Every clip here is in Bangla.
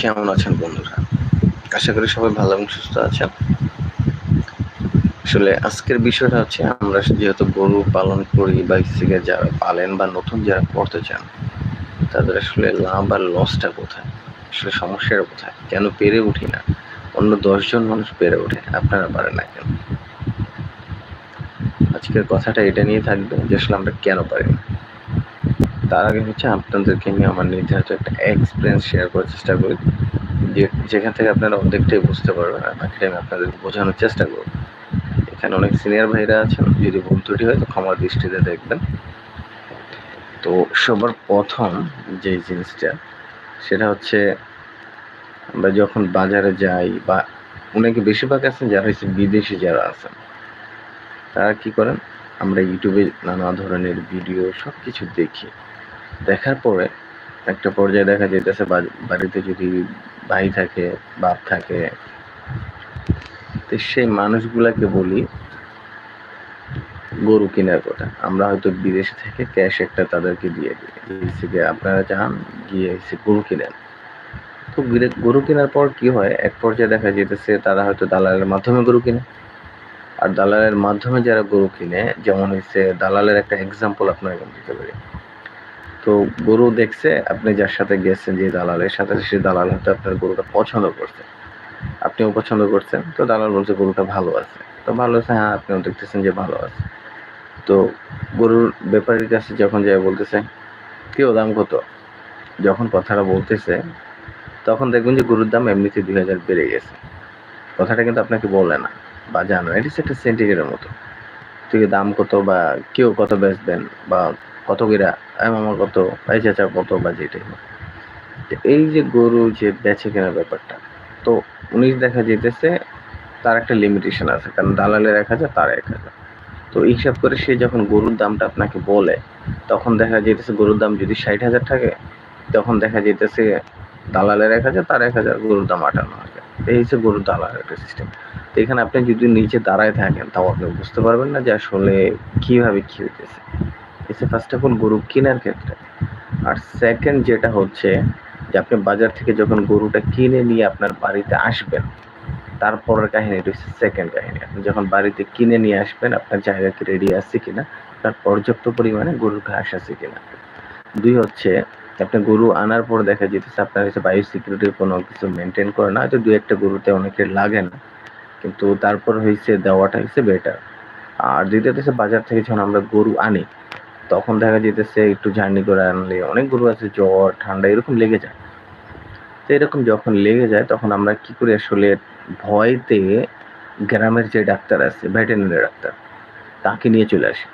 কেমন আছেন বন্ধুরা? আশা করি সবাই ভালো এবং সুস্থ আছেন। আসলে আজকের বিষয়টা হচ্ছে, আমরা যেহেতু গরু পালন করি বা থেকে যারা পালেন বা নতুন যারা করতে চান, তাদের আসলে লাভ আর লসটা কোথায়? আসলে সমস্যাটা কোথায়? কেন পেরে উঠি না? অন্য দশজন মানুষ পেরে ওঠে, আপনারা পারেন না কেন? আজকের কথাটা এটা নিয়ে থাকবে যে আসলে আমরা কেন পারি না? তার আগে হচ্ছে আপনাদেরকে আমি আমার নির্ধারিত একটা এক্সপিরিয়েন্স শেয়ার করার চেষ্টা করি। যে যেখান থেকে আপনারা অর্ধেকটাই বুঝতে পারবেন, আর বাকিটা আমি আপনাদের বোঝানোর চেষ্টা করব। এখানে অনেক সিনিয়র ভাইরা আছেন, যদি ভুল ত্রুটি হয় তো ক্ষমার দৃষ্টিতে দেখবেন। তো সবার প্রথম যে জিনিসটা, সেটা হচ্ছে আমরা যখন বাজারে যাই বা অনেকে বেশিরভাগ আছেন যারা হচ্ছে বিদেশি যারা আছেন, তারা কি করেন? আমরা ইউটিউবে নানা ধরনের ভিডিও সব কিছু দেখি। দেখার পরে একটা পর্যায়ে দেখা যেতেছে বাড়িতে যদি ভাই থাকে, বাপ থাকে, তো সেই মানুষগুলাকে বলি গরু কেনার কথা। আমরা হয়তো বিদেশে থেকে ক্যাশ একটা তাদেরকে দিয়ে দিই। আপনারা চান গিয়ে গরু কিনেন। তো গরু কেনার পর কি হয়? এক পর্যায়ে দেখা যেতেছে তারা হয়তো দালালের মাধ্যমে গরু কিনে। আর দালালের মাধ্যমে যারা গরু কিনে, যেমন হচ্ছে দালালের একটা এক্সাম্পল আপনার দিতে পারি। তো গরু দেখছে, আপনি যার সাথে গেছেন, যে দালালের, সাথে সে দালাল হয়তো আপনার গরুটা পছন্দ করছে। আপনিও পছন্দ করছেন, তো দালাল বলছে গরুটা ভালো আছে। তো ভালো আছে হ্যাঁ আপনিও দেখতেছেন যে ভালো আছে। তো গরুর ব্যাপারীর কাছে যখন যায় বলতেছে, কেউ দাম কত? যখন কথাটা বলতেছে, তখন দেখবেন যে গরুর দাম এমনিতে দুই হাজার বেড়ে গেছে। কথাটা কিন্তু আপনাকে বলে না বা জানো এটি একটা সেন্টিগ্রেডের মতো। তুই দাম কত বা কেউ কত বেচবেন বা কত কিরা আমার কত ভাই চাচা কত বা যেটাই এই যে গরু যে বেচে কেনার ব্যাপারটা, তো উনি দেখা যেতেছে, তার একটা লিমিটেশন আছে, কারণ দালালের এক হাজার, তার এক হাজার। তো হিসাব করে সে যখন গরুর দামটা আপনাকে বলে, তখন দেখা যেতেছে গরুর দাম যদি ষাট হাজার থাকে, তখন দেখা যেতেছে দালালের এক হাজার, তার এক হাজার, গরুর দাম আটান্ন হাজার। এই হচ্ছে গরুর দালালের একটা সিস্টেম তো এখানে আপনি যদি নিচে দাঁড়ায় থাকেন, তাও আপনি বুঝতে পারবেন না যে আসলে কীভাবে কি হইতেছে। এসে ফার্স্ট অফ অল গরু কেনার ক্ষেত্রে। আর সেকেন্ড যেটা হচ্ছে যে আপনি বাজার থেকে যখন গরুটা কিনে নিয়ে আপনার বাড়িতে আসবেন, তারপরের কাহিনী এটা হচ্ছে সেকেন্ড কাহিনী। আপনি যখন বাড়িতে কিনে নিয়ে আসবেন, আপনার জায়গা কি রেডি আছে কিনা, তার পর্যাপ্ত পরিমাণে গরুর ঘাস আছে কিনা। দুই হচ্ছে, আপনি গরু আনার পর দেখা যেতেছে আপনার হচ্ছে বায়ু সিকিউরিটির কোনো কিছু মেনটেন করে না, হয়তো দু একটা গরুতে অনেকের লাগে না। কিন্তু তারপর হয়েছে দেওয়াটা হচ্ছে বেটার আর দ্বিতীয়ত হচ্ছে বাজার থেকে যখন আমরা গরু আনি তখন দেখা যেতেছে একটু জার্নি করে আনলে অনেক গরু আছে জ্বর, ঠান্ডা, এরকম লেগে যায়। তো এরকম যখন লেগে যায়, তখন আমরা কি করি আসলে ভয়তে গ্রামের যে ডাক্তার আছে, ভেটেরিনারি ডাক্তার, তাকে নিয়ে চলে আসি।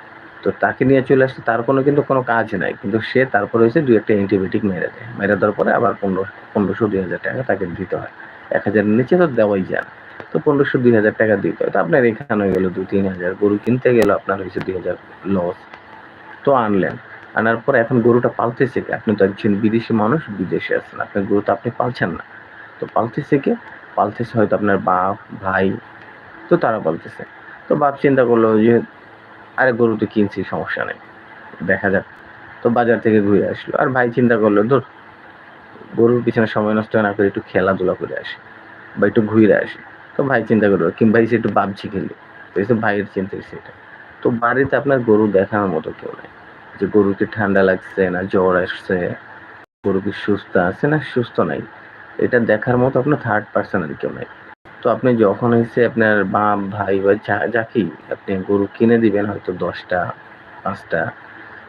তো তাকে নিয়ে চলে আসলে তার কোনো কিন্তু কোনো কাজ নাই, কিন্তু সে তারপরে হয়েছে দু একটা অ্যান্টিবায়োটিক মেরে দেয়। মেরে দেওয়ার পরে আবার পনেরো, পনেরোশো, দুই হাজার টাকা তাকে দিতে হয়। এক হাজারের নিচে তো দেওয়াই যায় না। তো পনেরোশো, দুই হাজার টাকা দিতে হয়। তো আপনার এখানে হয়ে গেল দু তিন হাজার, গরু কিনতে গেল, আপনার হয়েছে দুই হাজার লস তো আনলেন। আনার পর এখন গরুটা পালতেছে কে? আপনি তো একজন বিদেশি মানুষ, বিদেশে আছেন। আপনার গরু তো আপনি পালছেন না। তো পালতেছে কে? পালতেছে হয়তো আপনার বাপ, ভাই, তো তারা পালতেছে তো বাপ চিন্তা করল যে, আরে, গরু তো কিনছি, সমস্যা নেই। দেখা যাক। তো বাজার থেকে ঘুরে আসলো। আর ভাই চিন্তা করল, ধর, গরুর পিছনে সময় নষ্ট না করে একটু খেলাধুলা করে আসে বা একটু ঘুরে আসে। তো ভাই চিন্তা করল কিংবা এসে একটু বাপছি খেলি। তো ভাইয়ের চিন্তা সেটা তো বাড়িতে আপনার গরু দেখানোর মতো কেউ নেই। যে গরুকে ঠান্ডা লাগছে না, জ্বর আসছে, গরু কি সুস্থ আছে না সুস্থ নাই? এটা দেখার মতো আপনার থার্ড পার্সনের কেউ নেই। তো আপনি যখন হয়েছে আপনার বাপ ভাই বা যাকেই আপনি গরু কিনে দিবেন হয়তো দশটা, পাঁচটা,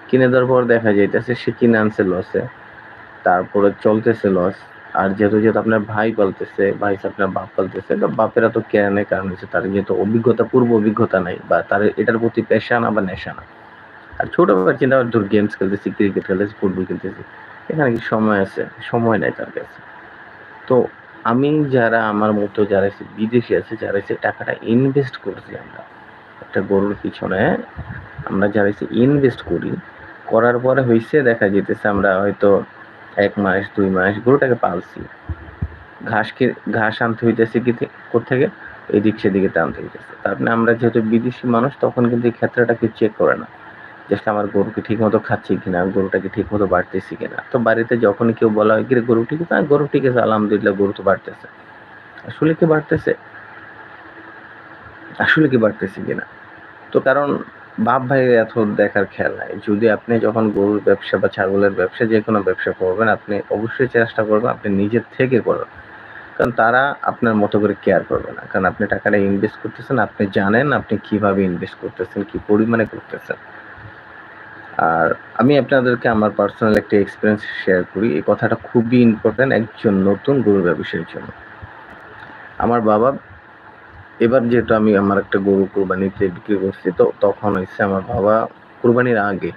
কিনে দেওয়ার পর দেখা যাইতেছে সে কিনে আনছে লসে তারপরে চলতেছে লস আর যেহেতু যেহেতু আপনার ভাই পালতেছে, ভাই আপনার বাপ পালতেছে, তো বাপেরা তো কেনে, কারণ হচ্ছে তার যেহেতু অভিজ্ঞতা, পূর্ব অভিজ্ঞতা নাই বা তার এটার প্রতি পেশা না বা নেশা না। আর ছোট ব্যাপার চিন্তা ধর গেমস খেলতেছি ক্রিকেট খেলতেছি ফুটবল খেলতেছি। এখানে কি সময় আছে? সময় নেই তার কাছে। তো আমি যারা, আমার মতো যারা এসে বিদেশি আছে, যারা এসে টাকাটা ইনভেস্ট করছি আমরা, একটা গরুর পিছনে, আমরা যারা এসে ইনভেস্ট করি, করার পরে হয়েছে দেখা যেতেছে আমরা হয়তো এক মাস, দুই মাস গরুটাকে পালছি। ঘাসকে ঘাস আনতে হইতেছে কি কোথেকে এদিক সেদিকে টানতে হইতেছে। তারপরে আমরা যেহেতু বিদেশি মানুষ, তখন কিন্তু এই ক্ষেত্রটাকে চেক করে না। আসলে আমার গরুকে ঠিক মতো খাচ্ছি কিনা গরুটা কি ঠিক মতো বাড়তেছি কিনা। তো বাড়িতে যখনই কেউ বলা হয় কিরে গরু ঠিক আছে "হ্যাঁ, গরু ঠিক আছে আলহামদুলিল্লাহ গরু তো বাড়তেছে। আসলে কি বাড়তেছে? আসলে কি বাড়তেছে কিনা? তো কারণ বাপ ভাই এত দেখার খেয়াল নাই। যদি আপনি যখন গরুর ব্যবসা বা ছাগলের ব্যবসা যে কোনো ব্যবসা করবেন আপনি অবশ্যই চেষ্টা করবেন আপনি নিজের থেকে করবেন কারণ তারা আপনার মতো করে কেয়ার করবে না। কারণ আপনি টাকাটা ইনভেস্ট করতেছেন আপনি জানেন আপনি কীভাবে ইনভেস্ট করতেছেন কি পরিমাণে করতেছেন। আর আমি আপনাদেরকে আমার পার্সোনাল একটা এক্সপিরিয়েন্স শেয়ার করি। এই কথাটা খুবই ইম্পর্ট্যান্ট একজন নতুন গরু ব্যবসায়ীর জন্য। আমার বাবা এবার যেহেতু আমি আমার একটা গরু কোরবানিতে বিক্রি করছি, তো তখন হচ্ছে আমার বাবা কোরবানির আগে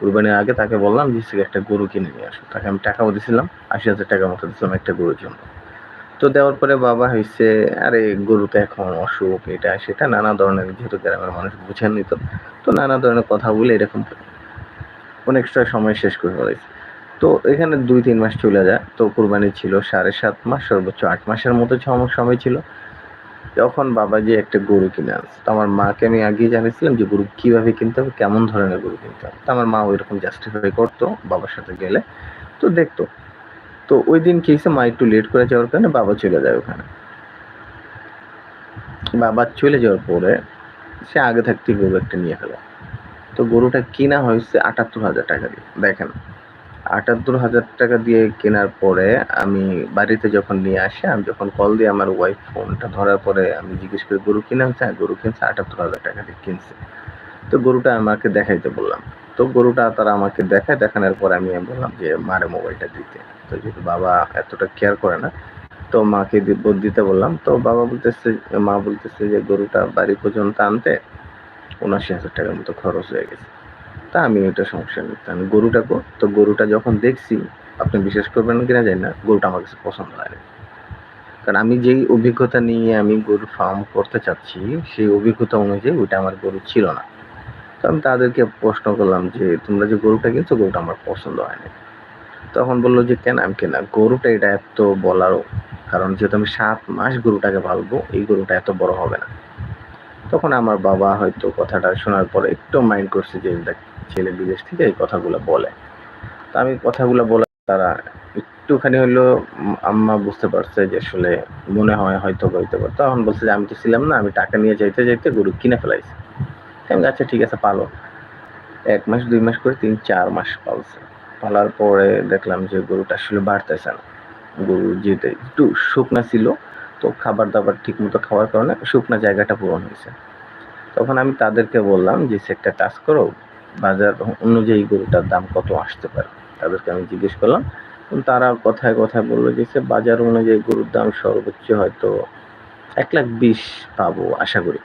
কোরবানির আগে তাকে বললাম যে একটা গরু কিনে নিয়ে আসো। তাকে আমি টাকাও দিয়েছিলাম আশি হাজার টাকার মতো দিয়েছিলাম একটা গরুর জন্য। তো দেওয়ার পরে বাবা হয়েছে আরে, গরু তো এখন অসুখ, এটা, সেটা নানা ধরনের, যেহেতু গ্রামের মানুষ বুঝেন নিত তো নানা ধরনের কথা বলে এরকম অনেক সময় শেষ করে ফেলেছে তো এখানে দুই, তিন মাস চলে যায়। তো কোরবানি ছিল সাড়ে সাত মাস, সর্বোচ্চ আট মাসের মতো সময় ছিল। তখন বাবা যে একটা গরু কিনে আনছে। তো আমার মাকে আমি আগেই জানিয়েছিলাম যে গরু কীভাবে কিনতে হবে, কেমন ধরনের গরু কিনতে হবে। তো আমার মা ওইরকম জাস্টিফাই করতো বাবার সাথে গেলে। তো দেখতো। তো ওই দিন কি মা একটু লেট করে যাওয়ার কারণে বাবা চলে যায় ওখানে। বাবা চলে যাওয়ার পরে সে আগে থাকতে গরু একটা নিয়ে ফেলে। তো গরুটা কিনা হয়েছে আটাত্তর হাজার টাকা দিয়ে। দেখেন, আটাত্তর হাজার টাকা দিয়ে কেনার পরে আমি বাড়িতে যখন নিয়ে আসি, আমি যখন কল দিয়ে আমার ওয়াইফ ফোনটা ধরার পরে আমি জিজ্ঞেস করি, গরু কিনা আনছে হ্যাঁ গরু কিনছে, আটাত্তর হাজার টাকা দিয়ে কিনছে। তো গরুটা আমাকে দেখাইতে বললাম। তো গরুটা তারা আমাকে দেখায়, দেখানোর পর আমি বললাম যে, মারে মোবাইলটা দিতে। তো যেহেতু বাবা এতটা কেয়ার করে না, তো মাকে দিতে বললাম। তো বাবা বলতেছে, মা বলতেছে যে, গরুটা বাড়ি পর্যন্ত আনতে। উনাশি হাজার টাকার মতো খরচ হয়ে গেছে। তা আমি ওইটা সমস্যা নেই। আমি গরুটা তো গরুটা যখন দেখছি, আপনি বিশ্বাস করবেন কিনা জানি না, গরুটা আমার কাছে পছন্দ হয় কারণ আমি যেই অভিজ্ঞতা নিয়ে আমি গরু ফার্ম করতে চাচ্ছি, সেই অভিজ্ঞতা অনুযায়ী ওইটা আমার গরু ছিল না। তো আমি তাদেরকে প্রশ্ন করলাম যে, তোমরা যে গরুটা কিনছো, গরুটা আমার পছন্দ হয়নি তখন বলল যে, কেন? আমি কেনা গরুটা এটা এত বলারও, কারণ যেহেতু আমি সাত মাস গরুটাকে পালবো এই গরুটা এত বড় হবে না। তখন আমার বাবা হয়তো কথাটা শোনার পরে একটু মাইন্ড করছে যে, দেখ, ছেলে বিদেশ থেকে এই কথাগুলো বলে। তা আমি কথাগুলো বলে তারা একটুখানি হইল আম্মা বুঝতে পারছে যে, আসলে মনে হয় হয়তো হইতে পারে। তখন বলছে যে, আমি তো ছিলাম না, আমি টাকা নিয়ে যাইতে যাইতে গরু কিনে ফেলাইছি। আমি আচ্ছা ঠিক আছে, পালো। এক মাস, দুই মাস করে তিন, চার মাস পালছে। পালার পরে দেখলাম যে, গরুটা আসলে বাড়তেছে না। গরু যেতে একটু শুকনা ছিল তো খাবার দাবার ঠিক মতো খাওয়ার কারণে শুকনো জায়গাটা পূরণ হয়েছে। তখন আমি তাদেরকে বললাম যে একটা কাজ করো, বাজার অনুযায়ী গরুটার দাম কত আসতে পারে? তাদেরকে আমি জিজ্ঞেস করলাম, তারা কথায় কথায় বলল যে, সে বাজার অনুযায়ী গরুর দাম সর্বোচ্চ হয়তো এক লাখ বিশ পাবো আশা করি।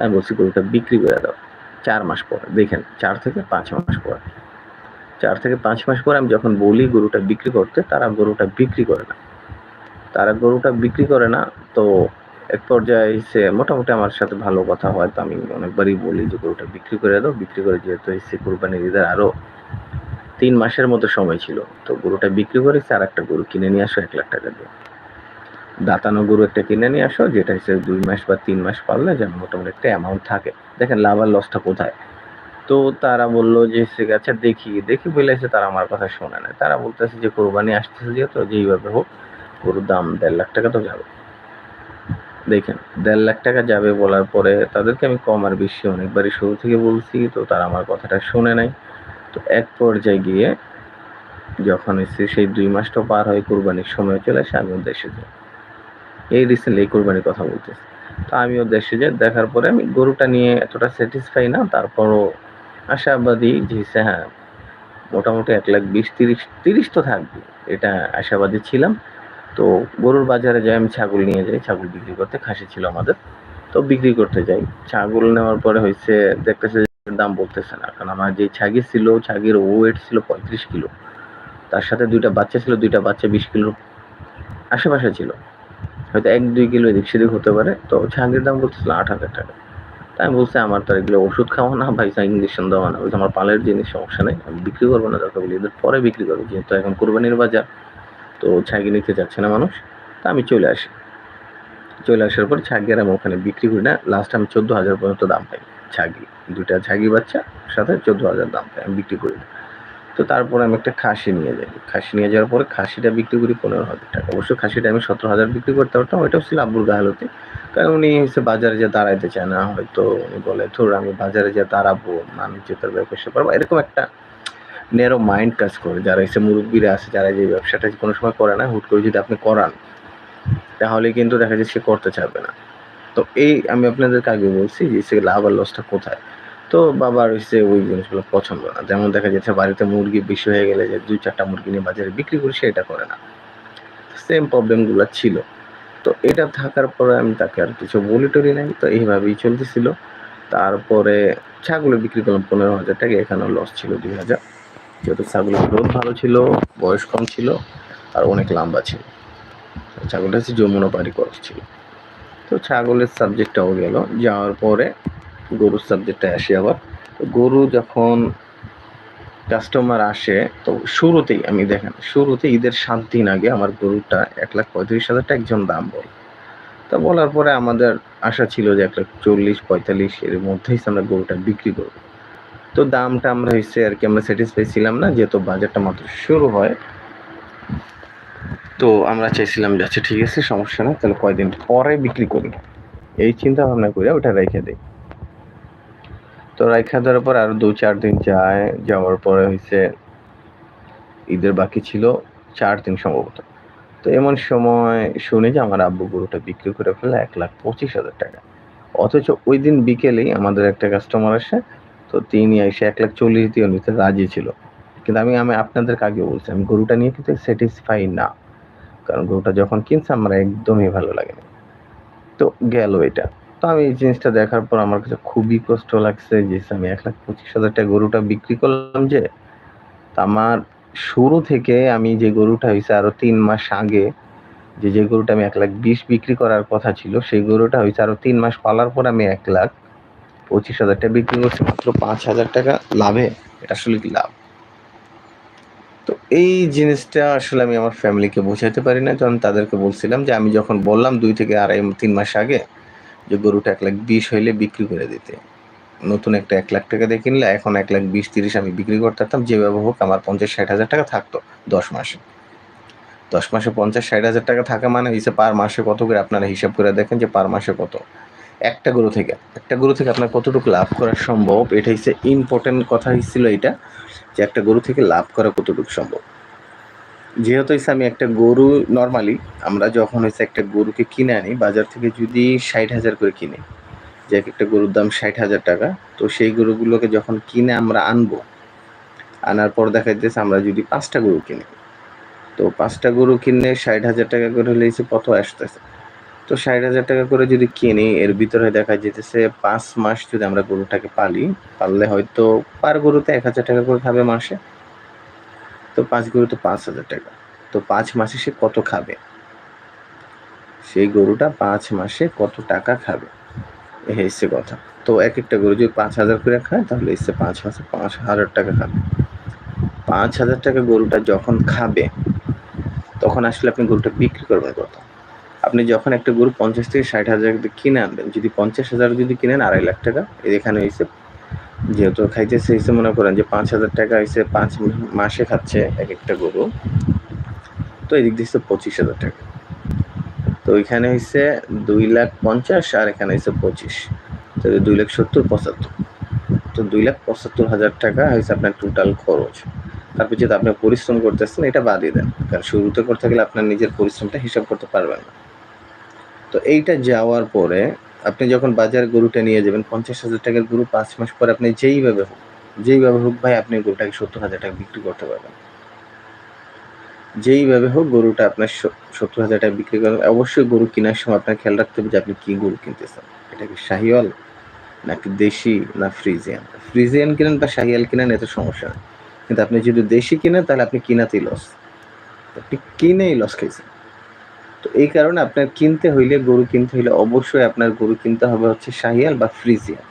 আমি বলছি, গরুটা বিক্রি করে দাও, চার মাস পরে। দেখেন, চার থেকে পাঁচ মাস পর। চার থেকে পাঁচ মাস পরে আমি যখন বলি গরুটা বিক্রি করতে, তারা গরুটা বিক্রি করে না। তারা গরুটা বিক্রি করে না, তো এক পর্যায়ে এসে মোটামুটি আমার সাথে ভালো কথা হয়। তো আমি অনেকবারই বলি যে, গরুটা বিক্রি করে দাও, বিক্রি করে যেহেতু এসে কোরবানির ঈদের আরও তিন মাসের মতো সময় ছিল, তো গরুটা বিক্রি করেছে আর একটা গরু কিনে নিয়ে আসো, এক লাখ টাকা দিয়ে। দাঁতানো গরু একটা কিনে নিয়ে আসো, যেটা হিসেবে দুই মাস বা তিন মাস পারলে যেন মোটামুটি একটা অ্যামাউন্ট থাকে। দেখেন লাভ আর লসটা কোথায়? তো তারা বলল যে, সে আচ্ছা দেখি দেখি বলেছে তারা আমার কথা শোনে না। তারা বলতেছে যে, কোরবানি আসতেছে যেহেতু, যেইভাবে হোক গরুর দাম দেড় লাখ টাকা তো যাবে। দেখেন, দেড় লাখ টাকা যাবে বলার পরে তাদেরকে আমি কম আর বেশি অনেকবারই শুরু থেকে বলছি, তো তারা আমার কথাটা শুনে নাই। তো এক পর্যায়ে গিয়ে যখন এসে সেই দুই মাসটা পার হয় কোরবানির সময় চলে আসে, আমিও দেশে যাই। এই রিসেন্টলি কোরবানির কথা বলতেছি। তো আমিও দেশে যাই, দেখার পরে আমি গরুটা নিয়ে এতটা স্যাটিসফাই না, তারপরও আশাবাদী যে হ্যাঁ মোটামুটি এক লাখ বিশ, তিরিশ তিরিশ তো থাকবে, এটা আশাবাদী ছিলাম। তো গরুর বাজারে যাই, আমি ছাগল নিয়ে যাই। ছাগল বিক্রি করতে খাসি ছিল আমাদের। তো বিক্রি করতে যাই। ছাগল নেওয়ার পরে হয়েছে দেখতেছে দাম বলতেছে না। কারণ আমার যে ছাগি ছিল, ছাগির ওয়েট ছিল পঁয়ত্রিশ কিলো। তার সাথে দুইটা বাচ্চা ছিল, দুইটা বাচ্চা বিশ কিলোর আশেপাশে ছিল। হয়তো এক, দুই কিলো এদিক সেদিক হতে পারে। তো ছাগির দাম বলতেছিল আট হাজার টাকা। তাই আমি বলছি, আমার তো এগুলো ওষুধ খাওয়া না ভাই ইঞ্জেকশন দেওয়া না। ওই আমার পালের জিনিস সমস্যা নেই, আমি বিক্রি করব না। দরকার বলি, এদের পরে বিক্রি করব, যেহেতু এখন কোরবানির বাজার। তো ছাগি নিতে যাচ্ছে না মানুষ, তা আমি চলে আসি। চলে আসার পর ছাগি আর আমি ওখানে বিক্রি করি না লাস্ট আমি চোদ্দ হাজার পর্যন্ত দাম পাই ছাগি। দুইটা ছাগি বাচ্চা, সাথে চোদ্দ হাজার দাম পাই, আমি বিক্রি করি না। তো তারপরে আমি একটা খাসি নিয়ে যাই। খাসি নিয়ে যাওয়ার পরে খাসিটা বিক্রি করি পনেরো হাজার টাকা। অবশ্য খাসিটা আমি সতেরো হাজার বিক্রি করতে পারতাম, ওইটাও ছিল আব্বুর গাহালতে। কারণ উনি হচ্ছে বাজারে যে দাঁড়াইতে চায় না, হয়তো উনি বলে, ধর, আমি বাজারে যে দাঁড়াবো, আমি ব্যবসা পারব এরকম একটা নেরো মাইন্ড কাজ করে। যারা এসে মুরব্বীরা আছে, যারা যে ব্যবসাটা কোনো সময় করে না, হুট করে যদি আপনি করান, তাহলে কিন্তু দেখা যায় সে করতে চাইবে না। তো এই আমি আপনাদেরকে আগে বলছি যে, সে লাভ আর লসটা কোথায়? তো বাবার হচ্ছে ওই জিনিসগুলো পছন্দ না। যেমন দেখা যাচ্ছে বাড়িতে মুরগি বেশি হয়ে গেলে যে দুই চারটা মুরগি নিয়ে বাজারে বিক্রি করি সেটা করে না। সেম প্রবলেমগুলো ছিল। তো এটা থাকার পরে আমি তাকে আর কিছু বলি টরি নাই। তো এইভাবেই চলতেছিল। তারপরে ছাগল বিক্রি করলাম পনেরো হাজার টাকা, এখানেও লস ছিল দুই হাজার। যেহেতু ছাগলের গ্রোথ ভালো ছিল, বয়স কম ছিল, আর অনেক লম্বা ছিল। ছাগলটা হচ্ছে যমুনাপাড়ি খরচ ছিল তো ছাগলের সাবজেক্টটাও গেল। যাওয়ার পরে গরুর সাবজেক্টটা আসে আবার। গরু যখন কাস্টমার আসে, তো শুরুতেই আমি দেখেন শুরুতে ঈদের সাত দিন আগে আমার গরুটা এক লাখ পঁয়ত্রিশ হাজারটা একজন দাম বল। তা বলার পরে আমাদের আশা ছিল যে এক লাখ চল্লিশ, পঁয়তাল্লিশ এর মধ্যেই আমরা গরুটা বিক্রি করব। তো দামটা আমরা হচ্ছে আর কি, আমরা স্যাটিসফাই ছিলাম না, যেহেতু বাজারটা মাত্র শুরু হয়। তো আমরা চাইছিলাম যে আচ্ছা ঠিক আছে, সমস্যা না তাহলে কয়দিন পরে বিক্রি করি। এই চিন্তা ভাবনা করে ওটা রেখে দিই। তো রাইখা দেওয়ার পর আরও দু চার দিন যায়, যাওয়ার পরে হয়েছে ঈদের বাকি ছিল চার দিন সম্ভবত। তো এমন সময় শুনি যে আমার আব্বু গরুটা বিক্রি করে ফেলে এক লাখ পঁচিশ হাজার টাকা। অথচ ওই দিন বিকেলেই আমাদের একটা কাস্টমার আসে তো তিনি এসে এক লাখ চল্লিশ দিয়ে নিতে রাজি ছিল। কিন্তু আমি আমি আপনাদেরকে আগে বলছি? আমি গরুটা নিয়ে কিন্তু স্যাটিসফাই না। কারণ গরুটা যখন কিনছে, আমার একদমই ভালো লাগেনি। তো গেল এটা। তো আমি এই জিনিসটা দেখার পর আমার কাছে খুবই কষ্ট লাগছে যে, আমি এক লাখ পঁচিশ হাজার টাকা গরুটা বিক্রি করলাম যে, তা আমার শুরু থেকে আমি যে গরুটা হয়েছে আরও তিন মাস আগে, যে যে গরুটা আমি এক লাখ বিশ বিক্রি করার কথা ছিল, সেই গরুটা হয়েছে আরও তিন মাস পালার পর আমি এক লাখ পঁচিশ হাজার টাকা বিক্রি করছে মাত্র পাঁচ হাজার টাকা। লাভে? এটা আসলে কি লাভ? তো এই জিনিসটা আসলে আমি আমার ফ্যামিলিকে বোঝাতে পারি না। কারণ তাদেরকে বলছিলাম যে আমি যখন বললাম দুই থেকে আড়াই, তিন মাস আগে যে গরুটা এক লাখ বিশ হইলে বিক্রি করে দিতে। নতুন একটা এক লাখ টাকা দিয়ে কিনলে এখন এক লাখ বিশ, তিরিশ আমি বিক্রি করতে পারতাম। যেভাবে হোক আমার পঞ্চাশ, ষাট হাজার টাকা থাকতো দশ মাসে। দশ মাসে পঞ্চাশ, ষাট হাজার টাকা থাকা মানে হচ্ছে পার মাসে কত করে? আপনারা হিসাব করে দেখেন যে পার মাসে কত। একটা গরু থেকে, একটা গরু থেকে আপনার কতটুকু লাভ করা সম্ভব? এটা হচ্ছে ইম্পর্টেন্ট কথা ছিল এটা যে একটা গরু থেকে লাভ করা কতটুকু সম্ভব? যেহেতু হচ্ছে আমি একটা গরু নর্মালি আমরা যখন হচ্ছে একটা গরুকে কিনে আনি, বাজার থেকে যদি ষাট হাজার করে কিনে, যে এক একটা গরুর দাম ষাট হাজার টাকা, তো সেই গরুগুলোকে যখন কিনে আমরা আনব, আনার পর দেখা যাচ্ছে আমরা যদি পাঁচটা গরু কিনি, তো পাঁচটা গরু কিনে ষাট হাজার টাকা করে হলে কত আসতেছে? তো ষাট হাজার টাকা করে যদি কিনি, এর ভিতরে দেখা যেতেছে পাঁচ মাস যদি আমরা গরুটাকে পালি, পাললে হয়তো পার গরুতে এক হাজার টাকা করে খাবে মাসে। তো পাঁচ গরুতে পাঁচ হাজার টাকা। তো পাঁচ মাসে সে কত খাবে? সেই গরুটা পাঁচ মাসে কত টাকা খাবে? হচ্ছে কথা। তো এক একটা গরু যদি পাঁচ হাজার করে খায়, তাহলে এসছে পাঁচ মাসে পাঁচ হাজার টাকা খাবে। পাঁচ হাজার টাকা গরুটা যখন খাবে, তখন আসলে আপনি গরুটা বিক্রি করবেন কত আপনি যখন একটা গরু পঞ্চাশ থেকে ষাট হাজার কিনে আনবেন, যদি পঞ্চাশ হাজার যদি কিনেন, আড়াই লাখ টাকা, এখানে হয়েছে যেহেতু খাইতেছে হিসেবে মনে করেন যে পাঁচ হাজার টাকা হয়েছে পাঁচ মাসে খাচ্ছে এক একটা গরু, তো এদিক দিচ্ছে পঁচিশ হাজার টাকা। তো এখানে হয়েছে দুই লাখ পঞ্চাশ আর এখানে হয়েছে পঁচিশ। তো দুই লাখ সত্তর, পঁচাত্তর। তো দুই লাখ পঁচাত্তর হাজার টাকা হয়েছে আপনার টোটাল খরচ। তারপর যেহেতু আপনি পরিশ্রম করতেছেন, এটা বাদই দেন। কারণ শুরুতে করতে গেলে আপনার নিজের পরিশ্রমটা হিসাব করতে পারবেন না। তো এইটা যাওয়ার পরে আপনি যখন বাজার গরুটা নিয়ে যাবেন, পঞ্চাশ হাজার টাকার গরু পাঁচ মাস পরে আপনি যেইভাবে হোক যেইভাবে হোক ভাই আপনি গরুটাকে সত্তর হাজার টাকা বিক্রি করতে পারবেন। যেইভাবে হোক গরুটা আপনার সত্তর হাজার টাকা বিক্রি করেন অবশ্যই গরু কেনার সময় আপনার খেয়াল রাখতে হবে যে আপনি কী গরু কিনতেছেন। এটা কি শাহিওয়াল নাকি দেশি না ফ্রিজিয়ান? ফ্রিজিয়ান কিনেন বা শাহিয়াল কিনেন এত সমস্যা কিন্তু আপনি যদি দেশি কিনেন, তাহলে আপনি কিনাতেই লস আপনি কিনেই লস খাইছেন। তো এই কারণে আপনার কিনতে হইলে, গরু কিনতে হইলে অবশ্যই আপনার গরু কিনতে হবে হচ্ছে শাহিয়াল বা ফ্রিজিয়ান।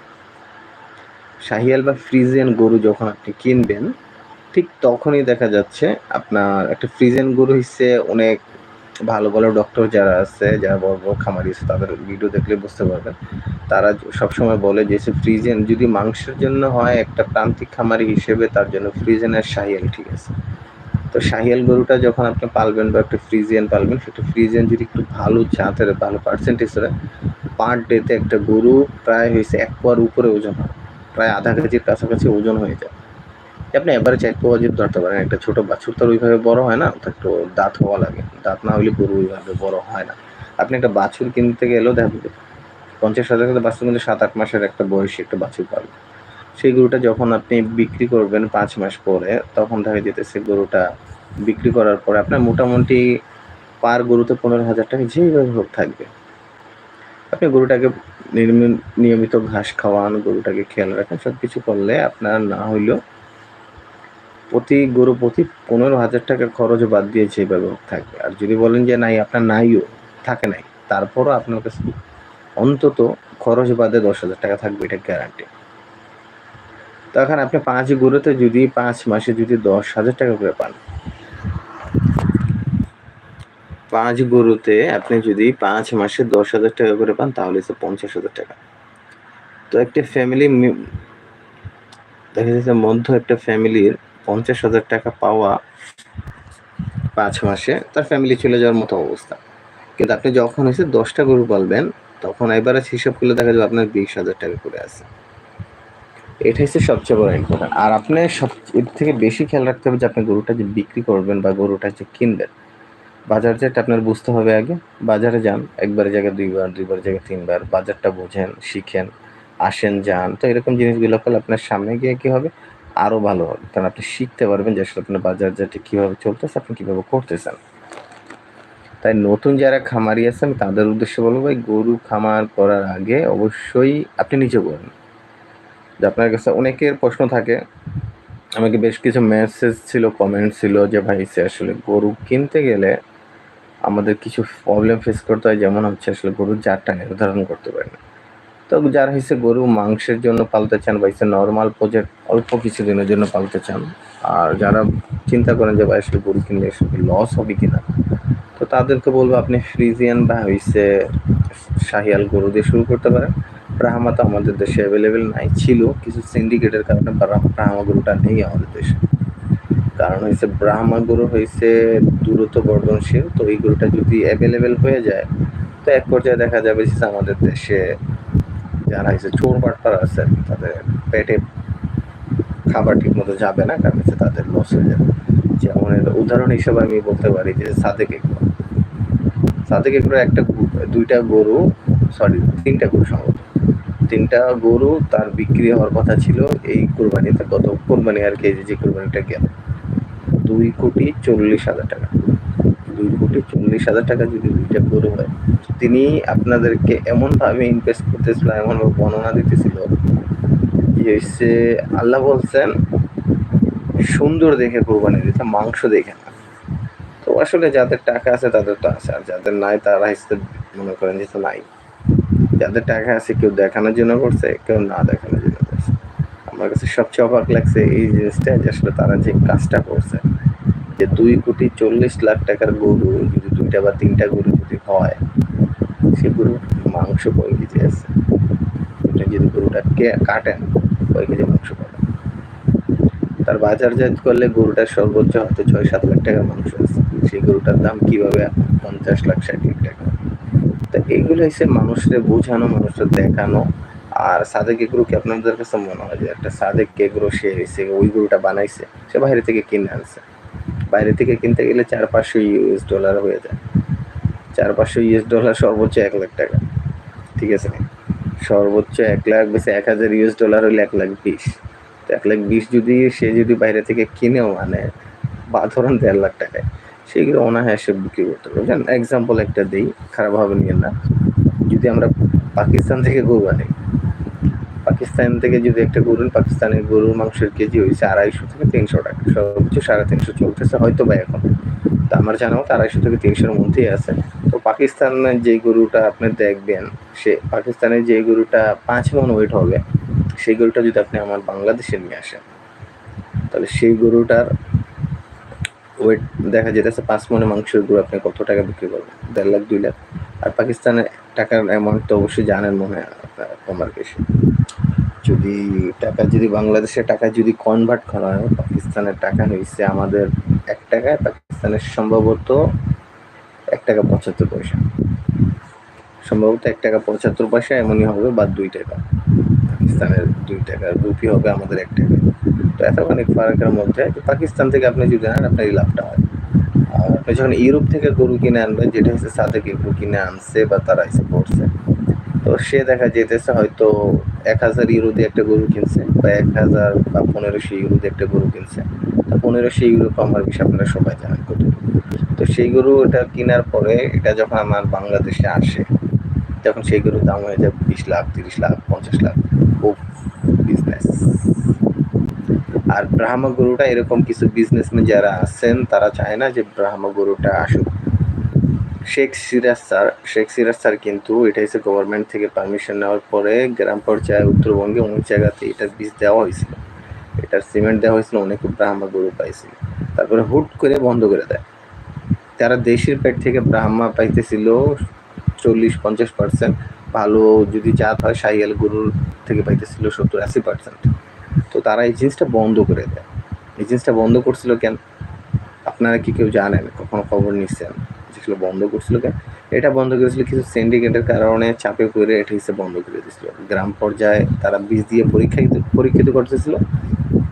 শাহিয়াল বা ফ্রিজিয়ান গরু যখন আপনি কিনবেন, ঠিক তখনই দেখা যাচ্ছে আপনার একটা ফ্রিজিয়ান গরু হচ্ছে অনেক ভালো ভালো ডক্টর যারা আছে, যারা বড় বড় খামারি আছে, তাদের ভিডিও দেখলে বুঝতে পারবেন। তারা সবসময় বলে যে সে ফ্রিজেন যদি মাংসের জন্য হয়, একটা প্রান্তিক খামারি হিসেবে তার জন্য ফ্রিজেনের শাহিয়াল ঠিক আছে। তো শাহিয়াল গরুটা যখন আপনি পালবেন বা একটা ফ্রিজিয়ান পালবেন, সেটা ফ্রিজিয়ান যদি একটু ভালো জাতের, ভালো পার্সেন্টেজ হয় পার ডেতে একটা গরু প্রায় হয়েছে এক পোয়ার উপরে ওজন হয়। প্রায় আধা কেজির কাছাকাছি ওজন হয়ে যায়। আপনি এবারে এক পোয়া যদি ধরতে পারেন, একটা ছোটো বাছুর তো ওইভাবে বড় হয় না, তো একটু দাঁত হওয়া লাগে। দাঁত না হলে গরু ওইভাবে বড় হয় না। আপনি একটা বাছুর কিনতে গেলেও দেখবেন পঞ্চাশ হাজার বাছুর কিন্তু সাত আট মাসের একটা বয়সী একটা বাছুর পাবেন সেই গরুটা যখন আপনি বিক্রি করবেন পাঁচ মাস পরে, তখন দেখা যেতেছে গরুটা বিক্রি করার পরে আপনার মোটামুটি পার গরুতে পনেরো হাজার টাকা যেইভাবে হোক থাকবে। আপনি গরুটাকে নিয়মিত ঘাস খাওয়ান, গরুটাকে খেয়াল রাখেন সব কিছু করলে আপনার না হইলেও প্রতি গরু প্রতি পনেরো হাজার টাকা খরচ বাদ দিয়ে যেভাবে হোক থাকবে। আর যদি বলেন যে নাই, আপনার নাইও, থাকে নাই, তারপরও আপনার কাছে অন্তত খরচ বাদে দশ হাজার টাকা থাকবে, এটা গ্যারান্টি তখন আপনি পাঁচ গরুতে যদি পাঁচ মাসে যদি দশ হাজার টাকা করে পান। পাঁচ গরুতে আপনি যদি পাঁচ মাসে দশ হাজার টাকা করে পান, তাহলে হচ্ছে পঞ্চাশ হাজার টাকা। তো একটা ফ্যামিলি দেখা যাচ্ছে মধ্য একটা ফ্যামিলির পঞ্চাশ হাজার টাকা পাওয়া পাঁচ মাসে, তার ফ্যামিলি চলে যাওয়ার মতো অবস্থা। কিন্তু আপনি যখন হচ্ছে দশটা গরু পালবেন, তখন এবারে হিসাব করলে দেখা যাবে আপনার বিশ হাজার টাকা করে আছে। এটা হচ্ছে সবচেয়ে বড় ইম্পর্টেন্ট আর আপনি সব, এর থেকে বেশি খেয়াল রাখতে হবে যে আপনি গরুটা যে বিক্রি করবেন বা গরুটা যে কিনবেন। বাজার যেটা আপনার বুঝতে হবে আগে। বাজারে যান একবারের জায়গায় দুইবার দুইবার জায়গায় তিনবার, বাজারটা বোঝেন, শিখেন, আসেন, যান। তো এরকম জিনিসগুলো করলে আপনার সামনে গিয়ে কী হবে? আরও ভালো হবে। কারণ আপনি শিখতে পারবেন যে আসলে আপনার বাজার যেটা কীভাবে চলতেছে, আপনি কীভাবে করতেছেন। তাই নতুন যারা খামারি আছেন, তাদের উদ্দেশ্যে বলব ভাই গরু খামার করার আগে অবশ্যই আপনি নিজে করুন যে আপনার কাছে অনেকের প্রশ্ন থাকে। আমাকে বেশ কিছু মেসেজ ছিল কমেন্ট ছিল যে, ভাই, সে আসলে গরু কিনতে গেলে আমাদের কিছু প্রবলেম ফেস করতে হয়। যেমন হচ্ছে আসলে গরুর জাতটা নির্ধারণ করতে পারে না। তো যারা হচ্ছে গরু, মাংসের জন্য পালতে চান বা হচ্ছে নর্মাল প্রজেক্ট অল্প কিছু দিনের জন্য পালতে চান। আর যারা চিন্তা করেন যে, ভাই, আসলে গরু কিনলে আসলে লস হবে কিনা? তো তাদেরকে বলব, আপনি ফ্রিজিয়ান বা হইছে শাহিয়াল গরু দিয়ে শুরু করতে পারেন। ব্রাহ্মা তো আমাদের দেশে অ্যাভেলেবেল নাই, ছিল। কিছু সিন্ডিকেটের কারণে ব্রাহ্মা গরুটা নেই আমাদের দেশে। কারণ হয়েছে ব্রাহ্মা গরু হয়েছে দ্রুত বর্ধনশীল, তো এই গরুটা যদি অ্যাভেলেবেল হয়ে যায়, তো এক পর্যায়ে দেখা যাবে যে আমাদের দেশে যারা হয়েছে চোর বাটপার আছে, তাদের পেটে খাবার ঠিক মতো যাবে না, কারণ হচ্ছে তাদের লস হয়ে যাবে। যেমন উদাহরণ হিসেবে আমি বলতে পারি যে সাদেক এগুলো সাদেক এগুলো একটা দুইটা গরু সরি তিনটা গরু সম্ভবত তিনটা গরু তার বিক্রি হওয়ার কথা ছিল। এই কোরবানিতে গত কোরবানি আর কি যে কোরবানিটা গেল, দুই কোটি চল্লিশ হাজার টাকা। দুই কোটি চল্লিশ হাজার টাকা যদি দুইটা গরু হয়, তিনি আপনাদেরকে এমনভাবে ইনভেস্ট করতেছিল, এমনভাবে বর্ণনা দিতেছিল যে হচ্ছে আল্লাহ বলছেন, সুন্দর দেখে কোরবানি দিতে মাংস দেখে না। তো আসলে যাদের টাকা আছে তাদের তো আছে, আর যাদের নাই তারা হচ্ছে মনে করেন যে তো নাই। যাদের টাকা আছে কেউ দেখানোর জন্য করছে, কেউ না দেখানোর জন্য করছে। আমার কাছে সবচেয়ে অবাক লাগছে এই জিনিসটা যে আসলে তারা যে কাজটা করছে। যে দুই কোটি চল্লিশ লাখ টাকার গরু যদি দুইটা বা তিনটা গরু যদি হয়, সে গরু মাংস কয় কেজি আছে? যদি গরুটা কাটেন কয় কেজি মাংস পাবেন তার বাজারজাত করলে গরুটার সর্বোচ্চ হয়তো ছয় সাত লাখ টাকার মাংস আছে। সেই গরুটার দাম কীভাবে পঞ্চাশ লাখ, ষাট লাখ টাকা? তো এইগুলো হচ্ছে মানুষদের বোঝানো, মানুষদের দেখানো। আর সাদেক এগুলো কি আপনাদের কাছে মনে হয় যে একটা সাদেক এগুলো সে হয়েছে ওই গরুটা বানাইছে, সে বাইরে থেকে কিনে আনছে? বাইরে থেকে কিনতে গেলে চার পাঁচশো ইউএস ডলার হয়ে যায়। চার পাঁচশো ইউএস ডলার সর্বোচ্চ এক লাখ টাকা। ঠিক আছে? সর্বোচ্চ এক লাখ বেশি এক হাজার ইউএস ডলার হলে এক লাখ বিশ। তো এক লাখ বিশ যদি সে যদি বাইরে থেকে কিনেও মানে বা ধরুন দেড় লাখ টাকায় সেগুলো অনায়াসে বিক্রি করতে পারবে। এক্সাম্পল একটা দিই খারাপভাবে নিয়ে না। যদি আমরা পাকিস্তান থেকে গরু আনি, পাকিস্তান থেকে যদি একটা গরু পাকিস্তানের গরুর মাংসের কেজি হয়েছে আড়াইশো থেকে তিনশো টাকা, সর্বোচ্চ সাড়ে তিনশো চলতেছে হয়তো বা এখন। তো আমার জানা মতো আড়াইশো থেকে তিনশোর মধ্যেই আছে। তো পাকিস্তানের যে গরুটা আপনি দেখবেন, সে পাকিস্তানের যে গরুটা পাঁচ মন ওয়েট হবে, সেই গরুটা যদি আপনি আমার বাংলাদেশে নিয়ে আসেন, তাহলে সেই গরুটার ওয়েট দেখা যেতেছে, পাঁচ মনে মাংসের গুঁড়ো, আপনি কত টাকা বিক্রি করবেন? দেড় লাখ, দুই লাখ। আর পাকিস্তানের টাকার অ্যামাউন্ট তো অবশ্যই জানেন মনে হয়, আপনার বেশি। যদি টাকা যদি বাংলাদেশের টাকা যদি কনভার্ট করা হয়, পাকিস্তানের টাকা হয়েছে আমাদের এক টাকায়, পাকিস্তানের সম্ভবত এক টাকা পঁচাত্তর পয়সা। সম্ভবত এক টাকা পঁচাত্তর পয়সা, এমনই হবে বা দুই টাকা। পাকিস্তানের দুই টাকা রুপি হবে আমাদের এক টাকা। তো এত অনেক ফারাকের মধ্যে পাকিস্তান থেকে আপনি যদি নেন, আপনার এই লাভটা হয়। আর আপনি যখন ইউরোপ থেকে গরু কিনে আনবেন, যেটা হচ্ছে সাদেক গরু কিনে আনছে বা তারা এসে পড়ছে তো সে দেখা যেতেছে হয়তো এক হাজার ইউরো দিয়ে একটা গরু কিনছে বা এক হাজার বা পনেরোশো ইউরো দিয়ে একটা গরু কিনছে। তো পনেরোশো ইউরো আমার বেশি আপনারা সবাই জানেন কত। তো সেই গরু ওটা কেনার পরে এটা যখন আমার বাংলাদেশে আসে তখন সেই গরুর দাম হয়ে যায় বিশ লাখ, তিরিশ লাখ, পঞ্চাশ লাখ। ও বিজনেস আর ব্রাহ্মা গরুটা এরকম কিছু বিজনেসম্যান যারা আছেন, তারা চায় না যে ব্রাহ্মা গরুটা আসুক। শেখ সিরাজ স্যার, শেখ সিরাজ স্যার কিন্তু এটা হচ্ছে গভর্নমেন্ট থেকে পারমিশন নেওয়ার পরে গ্রাম পর্যায়ে, উত্তরবঙ্গে অনেক জায়গাতে এটার বীজ দেওয়া হয়েছিল। এটার সিমেন্ট দেওয়া হয়েছিল, অনেক ব্রাহ্মা গরু পাইছিল। তারপরে হুট করে বন্ধ করে দেয়। তারা দেশের পেট থেকে ব্রাহ্মা পাইতেছিল চল্লিশ, পঞ্চাশ পার্সেন্ট ভালো যদি জাত হয়, সাইয়াল গরুর থেকে পাইতেছিল সত্তর, আশি পার্সেন্ট তো তারা এই জিনিসটা বন্ধ করে দেয়। এই জিনিসটা বন্ধ করছিল কেন? আপনারা কি কেউ জানেন? কখনো খবর নিচ্ছেন? যেগুলো বন্ধ করছিল কেন? এটা বন্ধ করেছিল কিছু সিন্ডিকেটের কারণে চাপে পড়ে এটা হিসেবে বন্ধ করে দিয়েছিল। গ্রাম পর্যায়ে তারা বীজ দিয়ে পরীক্ষিত পরীক্ষিত করতেছিল।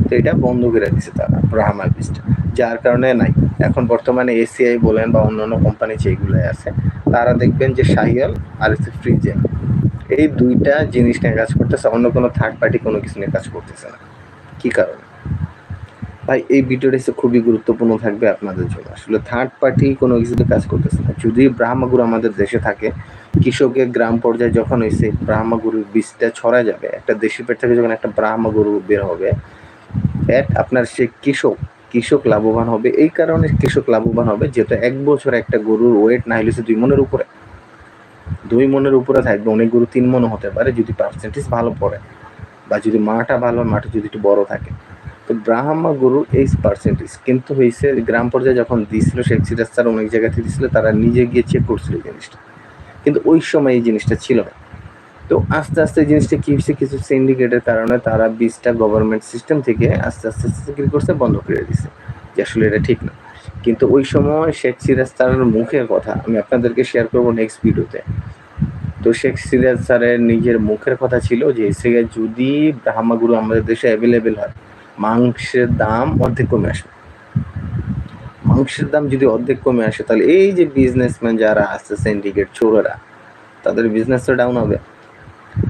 তো এটা বন্ধ করে দিয়েছে তারা ব্রাহ্মার বীজটা যার কারণে নাই। এখন বর্তমানে এসিআই বলেন বা অন্যান্য কোম্পানি যেগুলো আছে তারা দেখবেন যে শাহিয়াল আর হচ্ছে ফ্রিজেন এই দুইটা জিনিস নিয়ে কাজ করতেছে, অন্য কোনো থার্ড পার্টি কোনো কিছু নিয়ে কাজ করতেছে না। কি কারণে? ভাই, এই ভিডিওটা হচ্ছে খুবই গুরুত্বপূর্ণ থাকবে আপনাদের জন্য। আসলে থার্ড পার্টি কোনো কিছুতে কাজ করতেছে না। যদি ব্রাহ্মাগুরু আমাদের দেশে থাকে, কৃষকের গ্রাম পর্যায়ে যখন এসে ব্রাহ্মাগুরুর বীজটা ছড়া যাবে, একটা দেশি পেট থেকে যখন একটা ব্রাহ্মাগুরু বের হবে, এক আপনার সে কৃষক কৃষক লাভবান হবে। এই কারণে কৃষক লাভবান হবে যেহেতু এক বছর একটা গরুর ওয়েট না হলে দুই মনের উপরে। দুই মনের উপরে থাকবে, অনেক গরু তিন মনে হতে পারে যদি পার্সেন্টেজ ভালো পড়ে বা যদি মাটা ভালো মাটা যদি একটু বড় থাকে। তো ব্রাহ্মা গরুর এই পার্সেন্টেজ কিন্তু হয়েছে গ্রাম পর্যায়ে যখন দিয়েছিল শেখ সিরাজ অনেক জায়গাতে দিয়েছিল তারা নিজে গিয়ে চেক করছিল এই জিনিসটা। কিন্তু ওই সময় এই জিনিসটা ছিল না। তো আস্তে আস্তে জিনিসটা কি হচ্ছে কিছু সিন্ডিকেটের কারণে তারা বীজটা গভর্নমেন্ট সিস্টেম থেকে আস্তে আস্তে আস্তে কি করছে, বন্ধ করে দিছে, যে আসলে এটা ঠিক না। কিন্তু ওই সময় শেখ সিরাজ স্যারের মুখের কথা আমি আপনাদেরকে শেয়ার করব নেক্সট ভিডিওতে তো শেখ সিরাজ স্যারের নিজের মুখের কথা ছিল যে সে যদি ব্রাহ্মাগুরু আমাদের দেশে অ্যাভেলেবেল হয়, মাংসের দাম অর্ধেক কমে আসবে। মাংসের দাম যদি অর্ধেক কমে আসে, তাহলে এই যে বিজনেসম্যান যারা আছে সিন্ডিকেট চোরেরা, তাদের বিজনেসটা ডাউন হবে।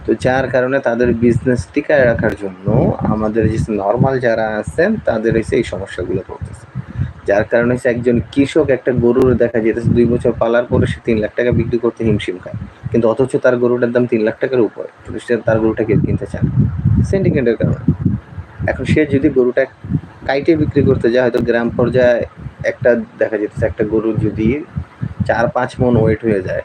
তো যার কারণে তাদের বিজনেস টিকায় রাখার জন্য আমাদের যে নর্মাল যারা আছেন, তাদের এসে এই সমস্যাগুলো পড়তেছে যার কারণে হচ্ছে একজন কৃষক একটা গরুর দেখা যেতেছে দুই বছর পালার পরে সে তিন লাখ টাকা বিক্রি করতে হিমশিম খায়। কিন্তু অথচ তার গরুটার দাম তিন লাখ টাকার উপরে কিন্তু সে তার গরুটা কেউ কিনতে চান সিন্ডিকেটের কারণে। এখন সে যদি গরুটা কাইটে বিক্রি করতে যায়, হয়তো গ্রাম পর্যায়ে একটা দেখা যেতেছে একটা গরু যদি চার পাঁচ মন ওয়েট হয়ে যায়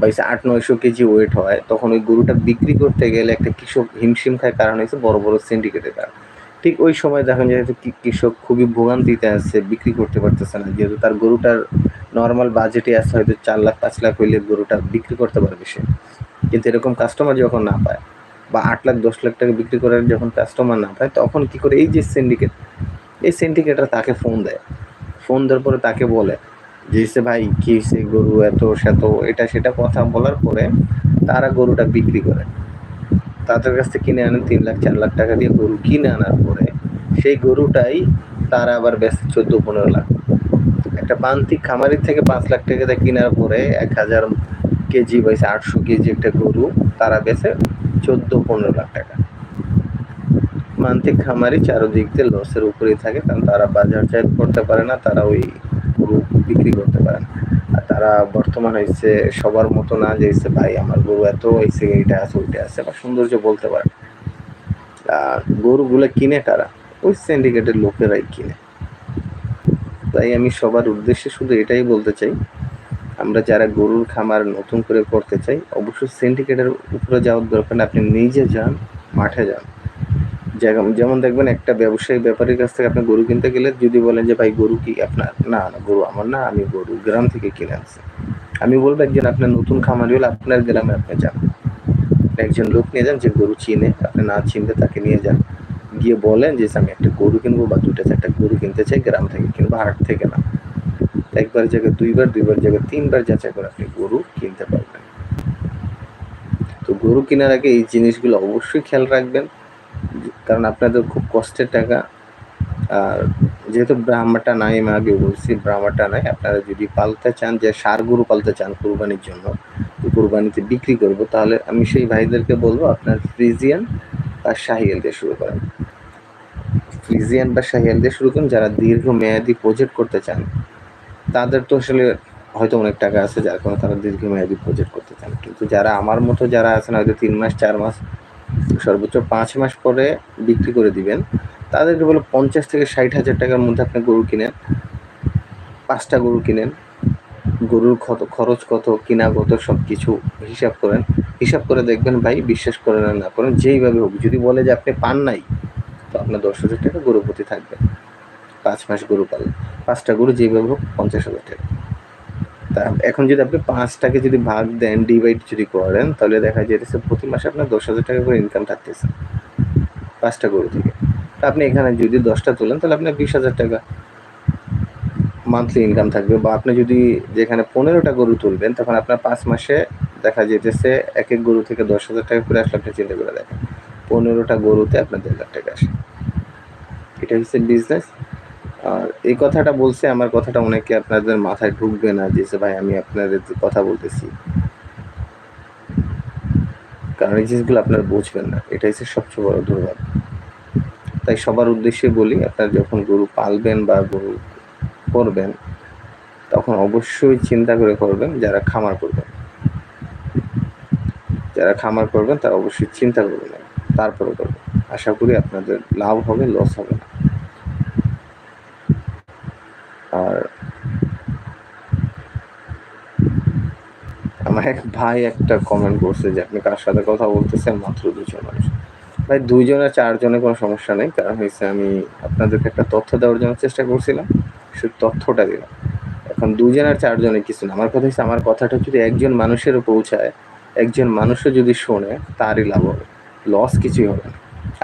বা আট নয়শো কেজি ওয়েট হয়, তখন ওই গরুটা বিক্রি করতে গেলে একটা কৃষক হিমশিম খায়, কারণ হচ্ছে বড় বড় সিন্ডিকেটের কারণ ঠিক ওই সময় দেখেন যায় কৃষক খুবই ভোগান্তিতে আছে, বিক্রি করতে পারতেছে না, যেহেতু তার গরুটার নর্মাল বাজেটে আছে, হয়তো চার লাখ, পাঁচ লাখ হইলে গরুটা বিক্রি করতে পারবে সে। কিন্তু এরকম কাস্টমার যখন না পায়, বা আট লাখ, দশ লাখ টাকা বিক্রি করার যখন কাস্টমার না পায়, তখন কি করে? এই যে সিন্ডিকেট এই সিন্ডিকেটরা তাকে ফোন দেয়। ফোন দেওয়ার পরে তাকে বলে যে সে ভাই কি সে গরু এত, সেত, এটা সেটা কথা বলার পরে তারা গরুটা বিক্রি করে। তাদের কাছ থেকে কিনে আনেন তিন লাখ, চার লাখ টাকা দিয়ে গরু কিনে আনার পরে সেই গরুটাই তারা আবার ব্যস্ত চোদ্দ, পনেরো লাখ। একটা প্রান্তিক খামারির থেকে পাঁচ লাখ টাকা দিয়ে কেনার পরে এক হাজার কেজি বা আটশো কেজি একটা গরু তারা বেছে চোদ্দ, পনেরো লাখ টাকা। মান্তিক খামারি চারোদিক দিয়ে লসের উপরেই থাকে, কারণ তারা বাজার চাহিদা করতে পারে না, তারা ওই গরু বিক্রি করতে পারেন। আর তারা বর্তমান হয়েছে সবার মতো না যে হচ্ছে ভাই, আমার গরু এত হয়েছে এইটা আছে, ওইটা আছে, বা সৌন্দর্য বলতে পারেন আর গরুগুলো কিনে কারা ওই সিন্ডিকেটের লোকেরাই কিনে। তাই আমি সবার উদ্দেশ্যে শুধু এটাই বলতে চাই, আমরা যারা গরুর খামার নতুন করে করতে চাই, অবশ্যই সিন্ডিকেটের উপরে যাওয়ার দরকার আপনি নিজে যান, মাঠে যান। যেমন দেখবেন একটা ব্যবসায়ী ব্যাপারীর কাছ থেকে আপনি গরু কিনতে গেলে যদি বলেন যে, ভাই, গরু কি আপনার? না না, গরু আমার না, আমি গরু গ্রাম থেকে কিনে আনছি। আমি বলব, একজন আপনার নতুন খামারি হলে আপনার গ্রামে আপনি যান। একজন লোক নিয়ে যান যে গরু চিনে, আপনি না চিনলে তাকে নিয়ে যান। গিয়ে বলেন যে, আমি একটা গরু কিনবো বা দুটা চারটা গরু কিনতে চাই, গ্রাম থেকে কিনবো, হাট থেকে না। একবার জায়গায় দুইবার দুইবার জায়গায় তিনবার যাচাই করে আপনি গরু কিনতে পারবেন। তো গরু কেনার আগে এই জিনিসগুলো অবশ্যই খেয়াল রাখবেন। কারণ আপনাদের খুব কষ্টের টাকা। আর যেহেতু ব্রাহ্মাটা নাই, আমি আগে বলছি ব্রাহ্মাটা নাই, আপনারা যদি পালতে চান, যে সার গরু পালতে চান কোরবানির জন্য, তো কোরবানিতে বিক্রি করব, তাহলে আমি সেই ভাইদেরকে বলব, আপনার ফ্রিজিয়ান বা শাহিয়াল দিয়ে শুরু করেন। ফ্রিজিয়ান বা শাহিয়াল দিয়ে শুরু করুন, যারা দীর্ঘ মেয়াদি প্রজেক্ট করতে চান, তাদের তো আসলে হয়তো অনেক টাকা আছে, যার কারণে তারা দীর্ঘমেয়াদী প্রজেক্ট করতে চান। কিন্তু যারা আমার মতো যারা আছেন, হয়তো তিন মাস, চার মাস সর্বোচ্চ পাঁচ মাস পরে বিক্রি করে দিবেন। তাদেরকে বলো পঞ্চাশ থেকে ষাট হাজার টাকার মধ্যে আপনি গরু কিনেন। পাঁচটা গরু কিনেন। গরুর কত, খরচ কত, কিনা কত সব কিছু হিসাব করেন। হিসাব করে দেখবেন ভাই, বিশ্বাস করেন আর না করেন, যেইভাবে হোক। যদি বলে যে আপনি পান নাই, তো আপনার দশ হাজার টাকা গরু প্রতি থাকবে। পাঁচ মাস গরু পালেন। পাঁচটা গরু যেইভাবে হোক, পঞ্চাশ হাজার টাকা। তা এখন যদি আপনি পাঁচটাকে যদি ভাগ দেন ডিভাইড যদি করেন, তাহলে দেখা যেতেছে প্রতি মাসে আপনার দশ হাজার টাকা করে ইনকাম থাকতেছে। পাঁচটা গরু থেকে। আপনি এখানে যদি দশটা তোলেন, তাহলে আপনার বিশ হাজার টাকা মান্থলি ইনকাম থাকবে। বা আপনি যদি যেখানে পনেরোটা গরু তুলবেন, তখন আপনার পাঁচ মাসে দেখা যেতেছে এক এক গরু থেকে দশ হাজার টাকা করে আসলে আপনি চিন্তা করে দেখেন। পনেরোটা গরুতে আপনার দেড় লাখ টাকা আসে। এটা হচ্ছে বিজনেস আর এই কথাটা বলছে, আমার কথাটা অনেকে আপনাদের মাথায় ঢুকবে না, যে ভাই আমি আপনাদের কথা বলতেছি। কারণ এই জিনিসগুলো আপনারা বুঝবেন না এটা হচ্ছে সবচেয়ে বড় দুর্ভাগ্য। তাই সবার উদ্দেশ্যে বলি, আপনারা যখন গরু পালবেন বা গরু করবেন, তখন অবশ্যই চিন্তা করে করবেন যারা খামার করবেন। যারা খামার করবেন, তারা অবশ্যই চিন্তা করবেন তারপরে করবেন। আশা করি আপনাদের লাভ হবে, লস হবে না। এক ভাই একটা কমেন্ট করছে যে, আপনি কার সাথে কথা বলতেছেন? মাত্র দুজন মানুষ। ভাই, দুইজনে চারজনে কোনো সমস্যা নেই। কারণ হয়েছে আমি আপনাদেরকে একটা তথ্য দেওয়ার জন্য চেষ্টা করছিলাম। শুধু তথ্যটা দিলাম। এখন দুজন আর চারজনে কিছু না। আমার কথা হচ্ছে আমার কথাটা যদি একজন মানুষেরও পৌঁছায় একজন মানুষও যদি শোনে, তারই লাভ হবে। লস কিছুই হবে না।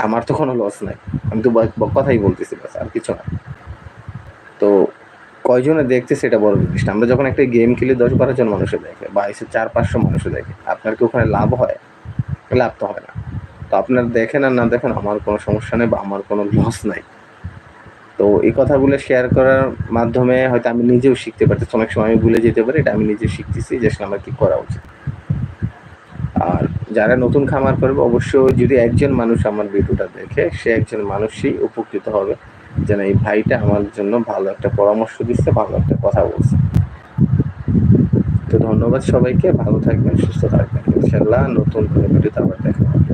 আমার তো কোনো লস নাই। আমি তো কথাই বলতেছি বাস আর কিছু না। তো কয়জনে দেখছে সেটা বড় জিনিস আমরা যখন একটা গেম খেলি, দশ বারো জন মানুষে দেখে, বা এসে চার, পাঁচশো মানুষে দেখে, আপনার কি ওখানে লাভ হয়? লাভ তো হয় না। তো আপনার দেখেন আর না দেখেন, আমার কোনো সমস্যা নেই বা আমার কোনো লস নাই। তো এই কথাগুলো শেয়ার করার মাধ্যমে হয়তো আমি নিজেও শিখতে পারতেছি। অনেক সময় আমি ভুলে যেতে পারি, এটা আমি নিজে শিখতেছি যে আমার কী করা উচিত। আর যারা নতুন খামার করবে, অবশ্যই যদি একজন মানুষ আমার ভিডিওটা দেখে, সে একজন মানুষই উপকৃত হবে। যেন এই ভাইটা আমার জন্য ভালো একটা পরামর্শ দিচ্ছে, ভালো একটা কথা বলছে। তো ধন্যবাদ সবাইকে, ভালো থাকবেন, সুস্থ থাকবেন। ইনশাল্লাহ নতুন কোনো ভিডিওতে আবার দেখা হবে।